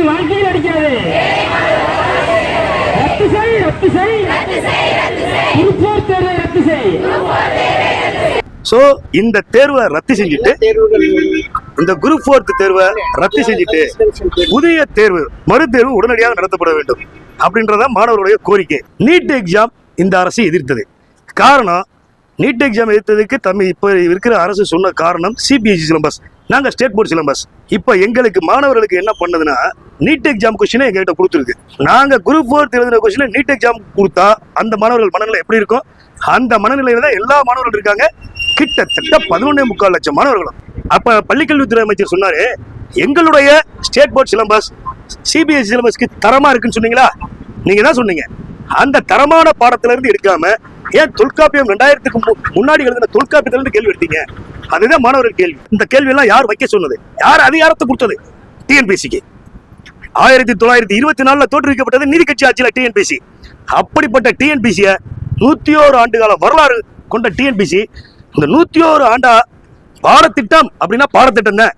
வாழ்க்கையில் அடிக்காது. ரத்து செய் ரத்து செய். திருப்பூர் தேர்வை ரத்து செய். சோ இந்த தேர்வை ரத்து செஞ்சுட்டு இந்த குரூப் ஃபோர்த் தேர்வை ரத்து செஞ்சுட்டு புதிய தேர்வு மறு தேர்வு உடனடியாக நடத்தப்பட வேண்டும் அப்படின்றத மாணவர்களுடைய கோரிக்கை. நீட் எக்ஸாம் இந்த அரசு எதிர்த்தது. காரணம் நீட் எக்ஸாம் எடுத்ததுக்கு தமிழ் இப்போ இருக்கிற அரசு சொன்ன காரணம் சிபிஎஸ்சி சிலபஸ் நாங்கள் ஸ்டேட் போர்ட் சிலபஸ் இப்போ எங்களுக்கு மாணவர்களுக்கு என்ன பண்ணதுன்னா நீட் எக்ஸாம் கொஸ்டினை எங்ககிட்ட கொடுத்துருக்கு. நாங்கள் குரூப் ஃபோர்த் எழுதின கொஸ்டினை நீட் எக்ஸாம் கொடுத்தா அந்த மாணவர்கள் மனநிலை எப்படி இருக்கும்? அந்த மனநிலையில தான் எல்லா மாணவர்கள் இருக்காங்க. கிட்டத்தட்ட பதினொன்னே முக்கால் லட்சம் மாணவர்களும். அப்போ பள்ளிக்கல்வித்துறை அமைச்சர் சொன்னார் எங்களுடைய ஸ்டேட் போர்ட் சிலபஸ் சிபிஎஸ்சி சிலபஸ்க்கு தரமாக இருக்குன்னு சொன்னீங்களா? நீங்கள் தான் சொன்னீங்க? அந்த தரமான பாடத்திலிருந்து எடுக்காமல் ஏன் தொல்காப்பியம் ரெண்டாயிரத்துக்கு மு- முன்னாடி எழுதின தொல்காப்பியத்துல இருந்து கேள்வி எடுத்தீங்க? அதுதான் மாணவர்கள் கேள்வி. இந்த கேள்வி எல்லாம் யார் வைக்க சொன்னது? யார் அதிகாரத்தை கொடுத்தது? டிஎன்பிசிக்கு. ஆயிரத்தி தொள்ளாயிரத்தி இருபத்தி நாலுல தோற்றுவிக்கப்பட்டது நீதி கட்சி ஆட்சியில டிஎன்பிசி. அப்படிப்பட்ட டிஎன்பிசிய நூத்தி ஓரு ஆண்டு கால வரலாறு கொண்ட டிஎன்பிசி இந்த நூத்தி ஓரு ஆண்டா பாடத்திட்டம் அப்படின்னா பாடத்திட்டம் தான்.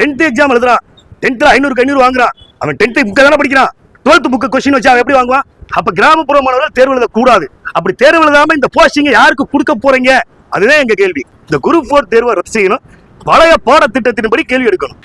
டென்த் எக்ஸாம் எழுதுறான். டென்த்ல ஐநூறுக்கு ஐநூறு வாங்குறான். அவன் டென்த்து புக்கை தானே படிக்கிறான். டுவெல்த் புக்கு கொஸ்டின் வச்சா அவன் எப்படி வாங்குவான்? அப்ப கிராமப்புற மாணவர்கள் தேர்வு எழுத கூடாது. அப்படி தேர்வு எழுதாம இந்த போஸ்டிங்க யாருக்கு கொடுக்க போறீங்க? அதுதான் எங்க கேள்வி. இந்த குரூப் ஃபோர் தேர்வை ரத்து செய்யணும். பழைய பாடத்திட்டத்தின்படி கேள்வி எடுக்கணும்.